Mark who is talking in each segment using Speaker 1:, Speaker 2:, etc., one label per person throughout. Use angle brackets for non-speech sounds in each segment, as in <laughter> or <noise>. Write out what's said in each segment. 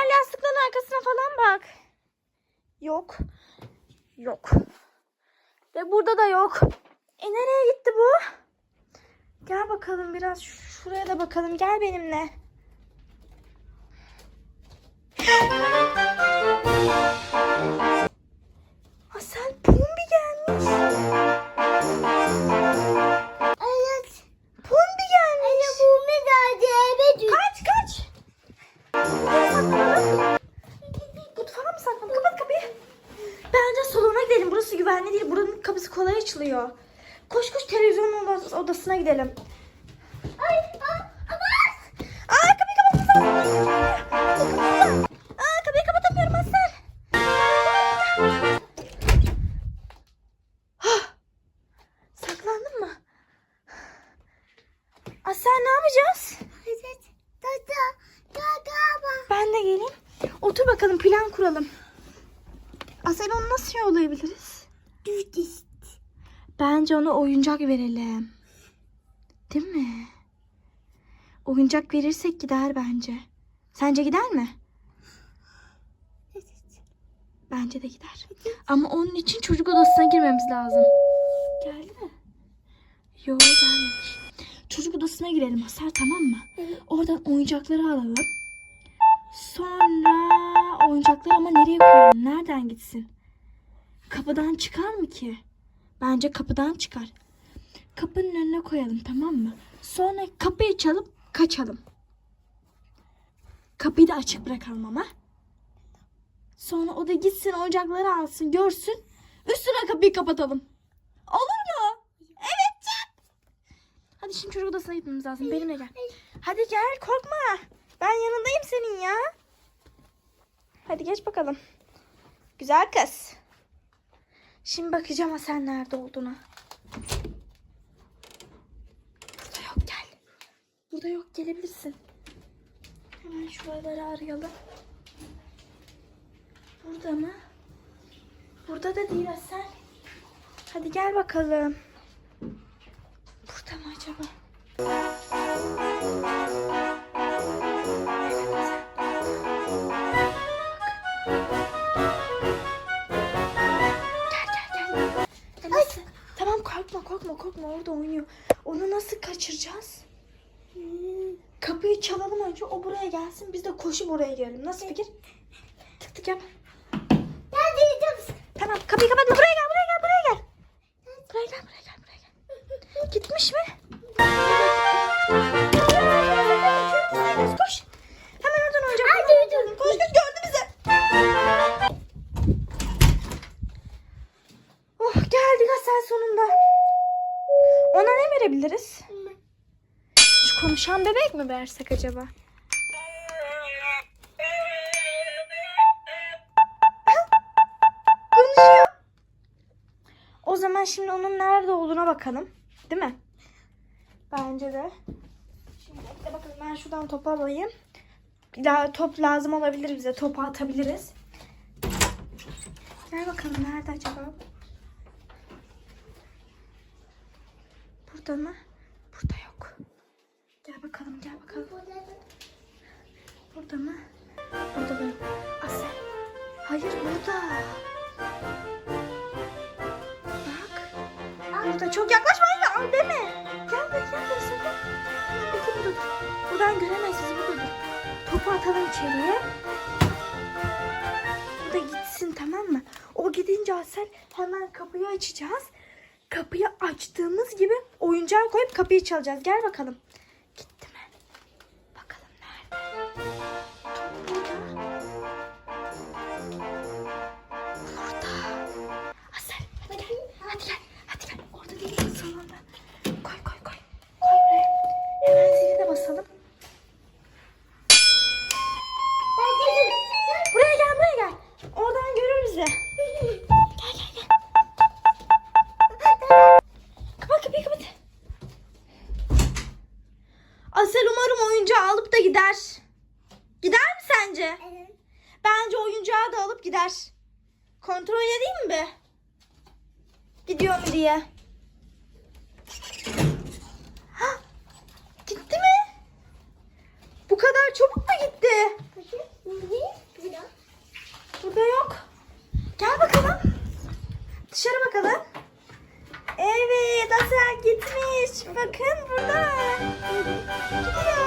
Speaker 1: Gel yastıkların arkasına falan bak. Yok. Yok. Ve burada da yok. E nereye gitti bu? Gel bakalım biraz şuraya da bakalım. Gel benimle. Asel Pumbi gelmiş. Kolay açılıyor. Koş koş televizyonun odas- odasına gidelim.
Speaker 2: Ay, ay, aman.
Speaker 1: Aa kapıyı kapatmamız lazım. Aa kapıyı kapatamıyorum Asel. Hah. Saklandın mı? Asel ne yapacağız?
Speaker 2: Evet. Dada. Dada bak.
Speaker 1: Ben de geleyim. Otur bakalım plan kuralım. Asel onu nasıl yollayabiliriz?
Speaker 2: Düş.
Speaker 1: Bence ona oyuncak verelim. Değil mi? Oyuncak verirsek gider bence. Sence gider mi? Bence de gider. Ama onun için çocuk odasına girmemiz lazım. Geldi mi? Yok gelmemiş. Çocuk odasına girelim Asel tamam mı?
Speaker 2: Evet.
Speaker 1: Oradan oyuncakları alalım. Sonra oyuncakları ama nereye koyalım? Nereden gitsin? Kapıdan çıkar mı ki? Bence kapıdan çıkar. Kapının önüne koyalım tamam mı? Sonra kapıyı çalıp kaçalım. Kapıyı da açık bırakalım ama. Sonra o da gitsin oyuncakları alsın görsün. Üstüne kapıyı kapatalım. Olur mu? Evet Can. Hadi şimdi çocuk odasına gitmemiz lazım. Benimle gel. Hadi gel korkma. Ben yanındayım senin ya. Hadi geç bakalım. Güzel kız. Şimdi bakacağım sen nerede olduğuna. Burada yok gel. Burada yok gelebilirsin. Hemen şuraları arayalım. Burada mı? Burada da değil Asel. Hadi gel bakalım. Burada mı acaba? Korkma korkma orada oynuyor. Onu nasıl kaçıracağız? Kapıyı çalalım önce o buraya gelsin biz de koşup oraya girelim. Nasıl fikir? Tık tık yap.
Speaker 2: Ben diyeceğim.
Speaker 1: Tamam kapıyı kapatma buraya gel buraya gel buraya gel. Buraya gel buraya gel buraya gel. Gitmiş mi? Koş. Hemen oradan oynayacak.
Speaker 2: Hadi, hadi.
Speaker 1: Koş koş gördü bizi. Oh geldik Hasan sonunda. Ona ne verebiliriz? Şu konuşan bebek mi versek acaba? Konuşuyor. O zaman şimdi onun nerede olduğuna bakalım. Değil mi? Bence de. Şimdi bekle bakalım ben şuradan topu alayım. Bir daha top lazım olabilir bize. Topu atabiliriz. Gel bakalım nerede acaba? Burada? Burada yok. Gel bakalım gel bakalım. Burada mı? Burada da yok. Asel. Hayır burada. Bak. Burada çok yaklaşma hayır deme. Gel buraya gel buraya sakın. Buradan göremeyiz sizi burada dur. Topu atalım içeriye. O da gitsin tamam mı? O gidince Asel hemen kapıyı açacağız. Kapıyı açtığımız gibi oyuncağı koyup kapıyı çalacağız. Gel bakalım. Gider. Gider mi sence? Bence oyuncağı da alıp gider. Kontrol edeyim mi? Gidiyor mu diye. Hah, gitti mi? Bu kadar çabuk mu gitti? Burada yok. Gel bakalım. Dışarı bakalım. Evet Asel gitmiş. Bakın burada. Gidiyor.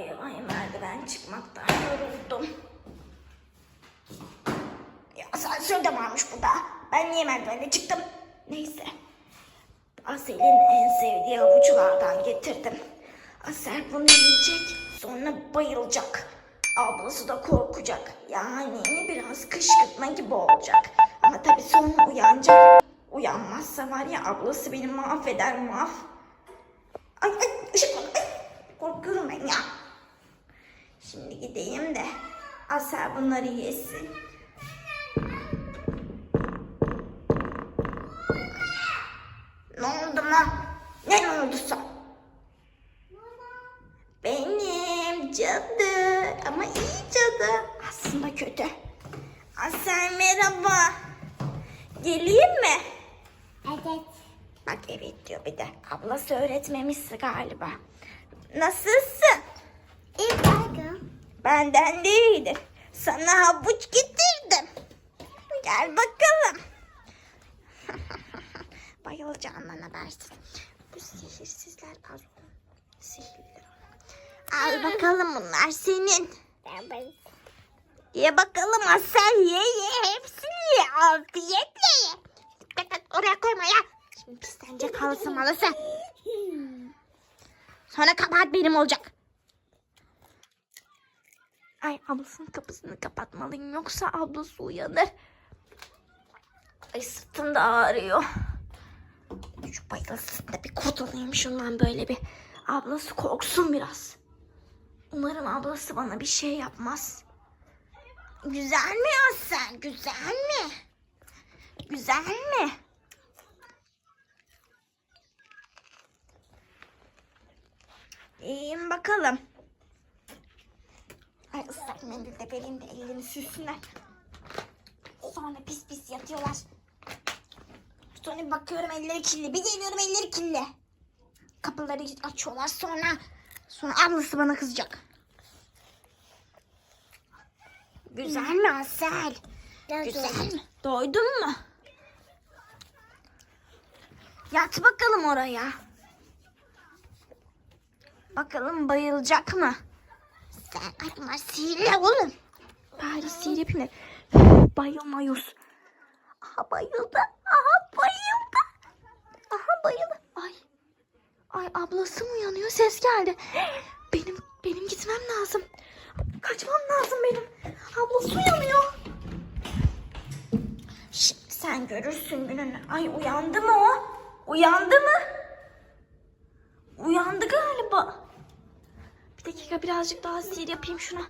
Speaker 1: Ay ay merdiven çıkmaktan yoruldum. Ya asansör de varmış burada. Ben niye merdivene çıktım? Neyse. Asel'in en sevdiği havuçlardan getirdim. Asel bunu yiyecek. Sonra bayılacak. Ablası da korkacak. Yani biraz kışkırtma gibi olacak. Ama tabii sonra uyanacak. Uyanmazsa var ya ablası beni mahveder mahv. Ay ay ışık. Ay, korkuyorum ben ya. Şimdi gideyim de Asel bunları yesin. Ne oldu mu? Ne ne olduysa? Benim cadı ama iyi cadı. Aslında kötü. Asel merhaba. Geleyim mi?
Speaker 2: Evet.
Speaker 1: Bak evet diyor bir de. Ablası öğretmemişsi galiba. Nasılsın?
Speaker 2: İyi bakın.
Speaker 1: Benden de iyidir. Sana havuç getirdim. Gel bakalım. <laughs> Bayılacağım bana versin. Bu sihirsizler pardon. Sihirli. Al bakalım bunlar senin. Ye bakalım Asel ye ye hepsini ye. Afiyetle ye. Bak oraya koyma ya. Şimdi pislenecek <laughs> halısı malısı. Sonra kabahat benim olacak. Ay ablasının kapısını kapatmalıyım yoksa ablası uyanır. Ay sırtım da ağrıyor. Şu bayılsın da bir kurtulayım şundan böyle bir. Ablası korksun biraz. Umarım ablası bana bir şey yapmaz. Güzel mi Aslan? Güzel mi? Güzel mi? İyiyim bakalım. Ay ıslak mendil de vereyim de ellerini silsinler. Sonra pis pis yatıyorlar. Sonra bakıyorum elleri kirli. Bir geliyorum elleri kirli. Kapıları açıyorlar sonra. Sonra ablası bana kızacak. Güzel mi Asel? Güzel mi? Doydun mu? Yat bakalım oraya. Bakalım bayılacak mı? Sen akma sihirle oğlum. Bari sihir yapayım da. Bayılmayız. Aha bayıldı. Aha bayıldı. Aha bayıldı. Ay. Ay ablası mı uyanıyor? Ses geldi. Benim benim gitmem lazım. Kaçmam lazım benim. Ablası uyanıyor. Şimdi sen görürsün gününü. Ay uyandı mı o? Uyandı mı? Uyandı galiba. Bir dakika birazcık daha sihir yapayım şuna.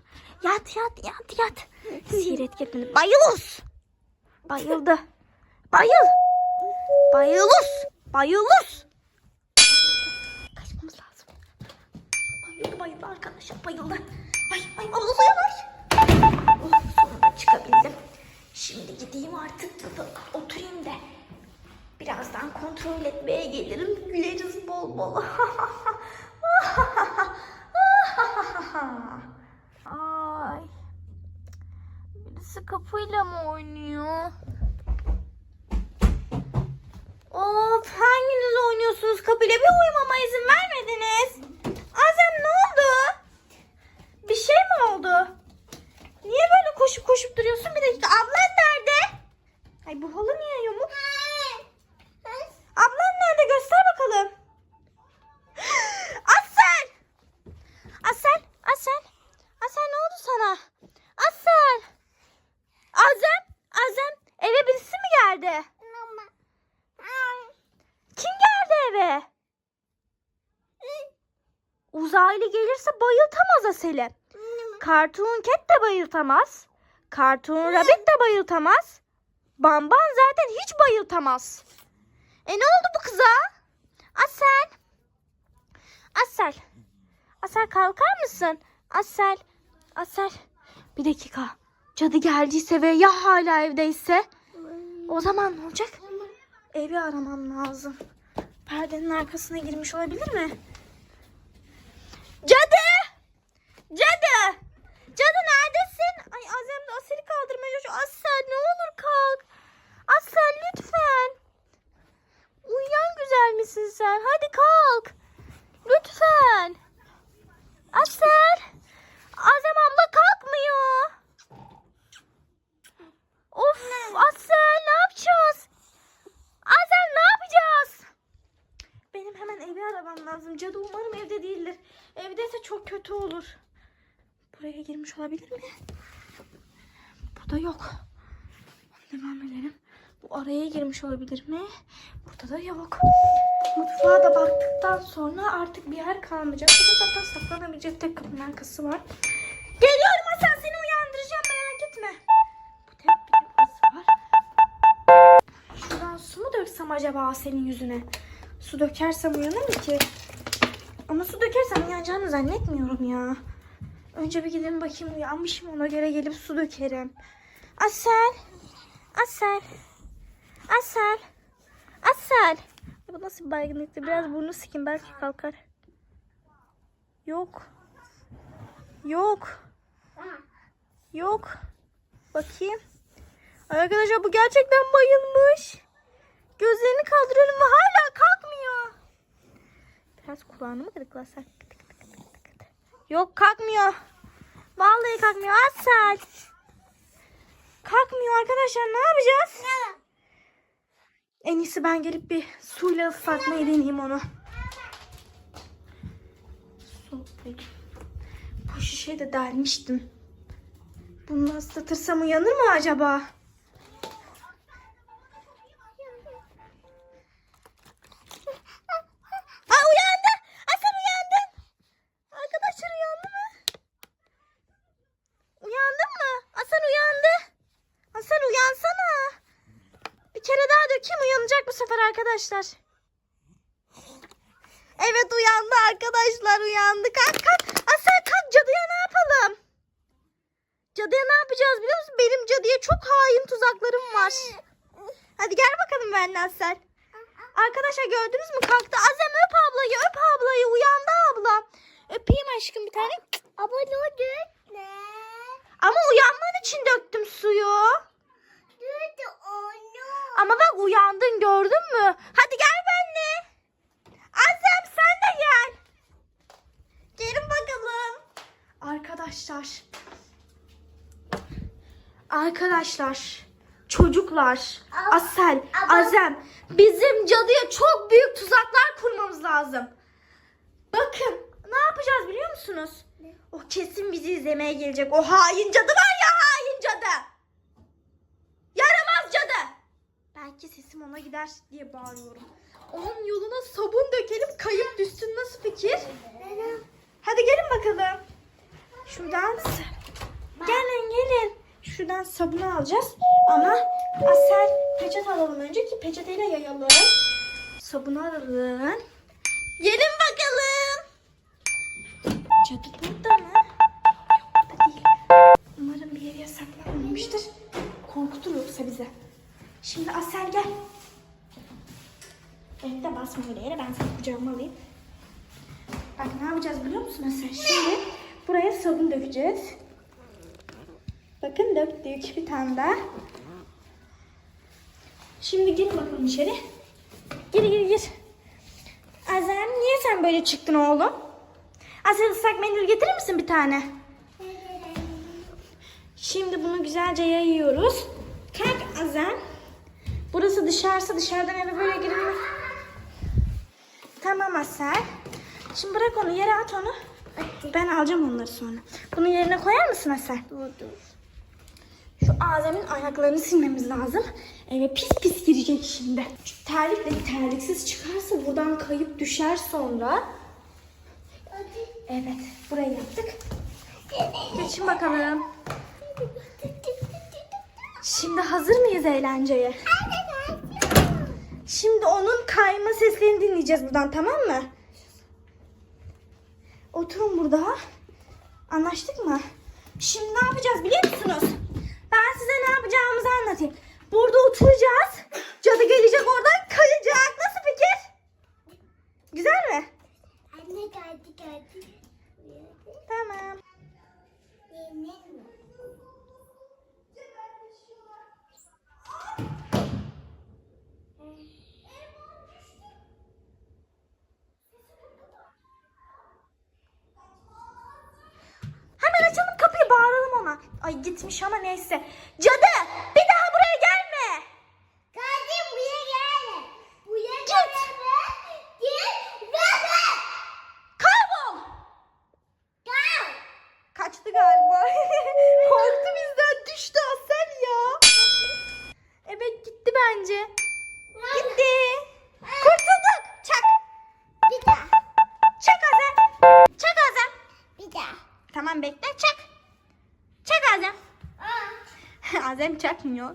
Speaker 1: Yat yat yat yat. Sihir etkiledi. Bayılus. Bayıldı. Bayıl. Bayılus. Bayılus. Kaçmamız lazım. Bayıldı bayıldı arkadaşlar bayıldı. Ay ay ablası yavaş. Oh, sonunda çıkabildim. Şimdi gideyim artık oturayım da. Birazdan kontrol etmeye gelirim. Güleriz bol bol. <laughs> Ay. Birisi kapıyla mı oynuyor? Of hanginiz oynuyorsunuz kapıyla? Bir uyumama izin vermediniz. Azem ne oldu? Bir şey mi oldu? Niye böyle koşup koşup duruyorsun? Bir dakika ablan nerede? Ay bu halı niye yamuk? Ablan nerede? Göster bakalım. Asel! Asel! Asel! Asel ne oldu sana? Asel! Azem! Azem! Eve birisi mi geldi? Kim geldi eve? Uzaylı gelirse Asel'i. Cartoon Cat de bayıltamaz. Cartoon Rabbit de bayıltamaz. Bamban zaten hiç bayıltamaz. E ne oldu bu kıza? Asel. Asel. Asel kalkar mısın? Asel. Asel. Bir dakika. Cadı geldiyse ve ya hala evdeyse o zaman ne olacak? Evi aramam lazım. Perdenin arkasına girmiş olabilir mi? Cadı! Cadı neredesin? Ay Azem de Asel'i kaldırmaya çalışıyor. Asel ne olur kalk. Asel lütfen. Uyuyan güzel misin sen? Hadi kalk. Lütfen. Asel. Azem abla kalkmıyor. Of Asel ne yapacağız? Azem ne yapacağız? Benim hemen evi aramam lazım. Cadı umarım evde değildir. Evdeyse çok kötü olur. Buraya girmiş olabilir mi? Burada yok. Devam edelim. Araya girmiş olabilir mi? Burada da yok. Mutfağa da baktıktan sonra artık bir yer kalmayacak. Burada zaten saklanabilecek tek kapının arkası var. Geliyorum Hasan seni uyandıracağım merak etme. Bu tek bir kapısı var. Şuradan su mu döksem acaba senin yüzüne? Su dökersem uyanır mı ki? Ama su dökersem uyanacağını zannetmiyorum ya. Önce bir gidin bakayım uyanmışım ona göre gelip su dökerim. Asel. Asel. Asel. Asel. Bu nasıl bir baygınlıktı? Biraz burnu sikin belki kalkar. Yok. Yok. Yok. Bakayım. Ay arkadaşlar bu gerçekten bayılmış. Gözlerini kaldırıyorum ve hala kalkmıyor. Biraz kulağını mı gıdıklasak? Yok kalkmıyor. Vallahi kalkmıyor. Asel. Kalkmıyor arkadaşlar ne yapacağız? En iyisi ben gelip bir suyla ıslatmayı deneyeyim onu. Su. Bu şişeyi de delmiştim. Bunu ıslatırsam uyanır mı acaba? Aa uyandı. Hasan uyandın. Arkadaşlar uyandı mı? Uyandın mı? Hasan uyandı. Hasan uyansana. Bir kere daha dökeyim uyanacak bu sefer arkadaşlar. Evet uyandı arkadaşlar uyandı. Kalk kalk. Hasan kalk cadıya ne yapalım? Cadıya ne yapacağız biliyor musun? Benim cadıya çok hain tuzaklarım var. Hadi gel bakalım benimle Hasan. Arkadaşlar gördünüz mü kalktı. Azem öp ablayı öp ablayı uyandı abla. Öpeyim aşkım bir tane.
Speaker 2: Ama ne dökme.
Speaker 1: Ama uyanman için döktüm suyu.
Speaker 2: Dökme onu.
Speaker 1: Ama bak uyandın gördün mü? Hadi gel benimle. Azem sen de gel. Gelin bakalım. Arkadaşlar. Arkadaşlar. Çocuklar.
Speaker 2: Ab-
Speaker 1: Asel,
Speaker 2: ama-
Speaker 1: Azem. Bizim cadıya çok büyük tuzaklar kurmamız lazım. Bakın ne yapacağız biliyor musunuz?
Speaker 2: Ne?
Speaker 1: O kesin bizi izlemeye gelecek. O hain cadı var ya hain cadı. Yaramaz cadı. Belki sesim ona gider diye bağırıyorum. Onun yoluna sabun dökelim kayıp düşsün nasıl fikir? Hadi gelin bakalım. Şuradan gelin gelin. Şuradan sabunu alacağız. Ama asel peçete alalım önce ki peçeteyle yayalım. Sabunu alalım. Gelin bakalım. Cadı burada mı? Yok burada değil. Umarım bir yere saklanmamıştır. Korkutur yoksa bize. Şimdi Asel gel. Bekle basma öyle yere ben seni kucağıma alayım. Bak ne yapacağız biliyor musun Asel? Şimdi buraya sabun dökeceğiz. Bakın döktük bir tane daha. Şimdi gir bakalım içeri. Gir gir gir. Azem niye sen böyle çıktın oğlum? Asel ıslak mendil getirir misin bir tane? Şimdi bunu güzelce yayıyoruz. Kalk Azem. Burası dışarısı dışarıdan eve böyle girilmez. Tamam Asel. Şimdi bırak onu yere at onu. Ben alacağım onları sonra. Bunu yerine koyar mısın Asel? Şu Azem'in ayaklarını silmemiz lazım. Eve pis pis girecek şimdi. Şu terlikle terliksiz çıkarsa buradan kayıp düşer sonra. Evet burayı yaptık. Geçin bakalım. Şimdi hazır mıyız eğlenceye? Şimdi onun kayma seslerini dinleyeceğiz buradan tamam mı? Oturun burada. Anlaştık mı? Şimdi ne yapacağız biliyor musunuz? Ben size ne yapacağımızı anlatayım. Burada oturacağız. Cadı gelecek oradan kayacak. Nasıl fikir? Güzel mi?
Speaker 2: Anne geldi geldi.
Speaker 1: Tamam.
Speaker 2: Benim.
Speaker 1: Hemen açalım kapıyı bağıralım ona. Ay gitmiş bazen çakmıyor.